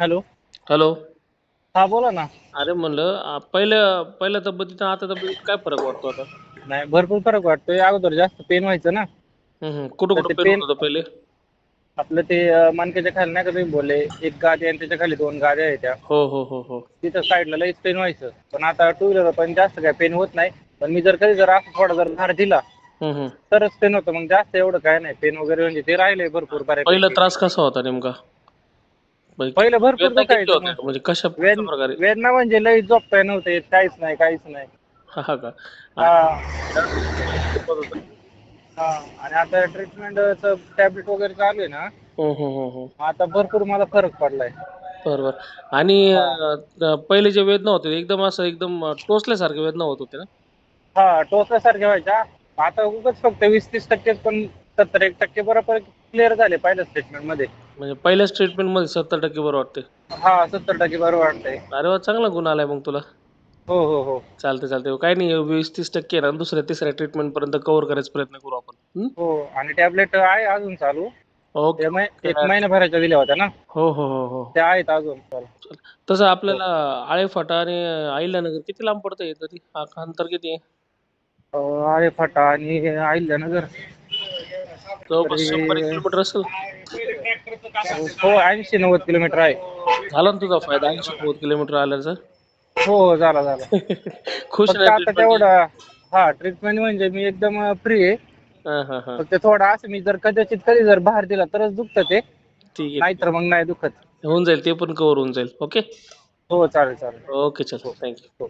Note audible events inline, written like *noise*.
Hello. Hello. हा बोला ना. अरे म्हणलं आ, पहिल्या पहिल्या तब्येतीत आणि आता तब्येतीत काय फरक वाटतो आता? नाही भरपूर फरक वाटतोय. अगोदर जास्त पेन व्हायचं ना. हम्म, हम्म. कुठं तर कुठं ते पेन पेन- होत होतं पहिले? आपलं ते अं, मणक्याच्या खाली नाही का तुम्ही बोलले? एक गादी आणि त्याच्याखाली दोन गाद्या आहेत त्या. हो हो हो हो. तिथं साईडला लईच पेन व्हायचं. पण आता टू व्हीलर पण जास्त काय पेन होत नाही. पण मी जर कधी जर असं थोडा जर भार दिला हम्म, हम्म. तरच पेन होतं. मग जास्त एवढं काय नाही. पेन वगैरे म्हणजे ते राहिले भरपूर पहिला बऱ्यापैकी त्रास कसा होता नेमका? म्हणजे पहिलं भरपूर वेदना किती दुखायचं होत्या? मग. म्हणजे कशा वेद प्रकारे वेदना म्हणजे लई झोपता नव्हते येत, काहीच नाही काहीच नाही हा का हा. हा आणि आता ट्रीटमेंटचं टॅबलेट वगैरे चालू आहे ना हम्म, हम्म, हम्म, हम्म. आता भरपूर मला फरक पडलाय बरोबर आणि हा. अं, पहिले जे वेदना होते एकदम असं एकदम अं, टोचल्यासारखे वेदना होत होते ना हा टोचल्यासारख्या व्हायच्या आता उगाच फक्त वीस तीस टक्के पण सत्तर एक टक्के बरोबर क्लिअर झाले पहिल्याच ट्रीटमेंटमध्ये म्हणजे पहिल्याच ट्रीटमेंटमध्ये सत्तर टक्के बरं वाटते हा सत्तर टक्के बरं वाटतंय. अरे वा चांगला गुण आलाय मग तुला. हो हो हो. चालते चालते काय नाही वीस तीस टक्के ना दुसऱ्या तिसऱ्या ट्रीटमेंट पर्यंत कव्हर करायचा प्रयत्न करू आपण? हो आणि टॅबलेट आहे अजून चालू. ओके. मै- एक महिन्याभराच्या दिल्या होत्या ना. हो हो हो हो. त्या आहेत अजून. चालू. तसं आपल्याला आळेफाटा आणि अहिल्यानगर किती लांब पडतं तरी? हा अंतर किती आहे? अं, आहे फाटा आणि अहिल्यानगर. जवळपास तरी- शंभर एक किलोमीटर असेल. हो ऐंशी नव्वद किलोमीटर आहे. झाला ना तुझा फायदा? ऐंशी नव्वद किलोमीटर आल्याचा? हो हो झाला झाला. *laughs* खुश फक्त आता तेवढा हा ट्रीटमेंट म्हणजे मी एकदम फ्री आहे. हा हा हा. फक्त थोडा असं मी जर कदाचित कधी जर बाहेर दिला तरच दुखतं ते. ठीक आहे. नाहीतर मग नाही दुखत. होऊन जाईल ते पण कव्हर होऊन जाईल. ओके हो चालेल चालेल. ओके चल. थँक्यू हो.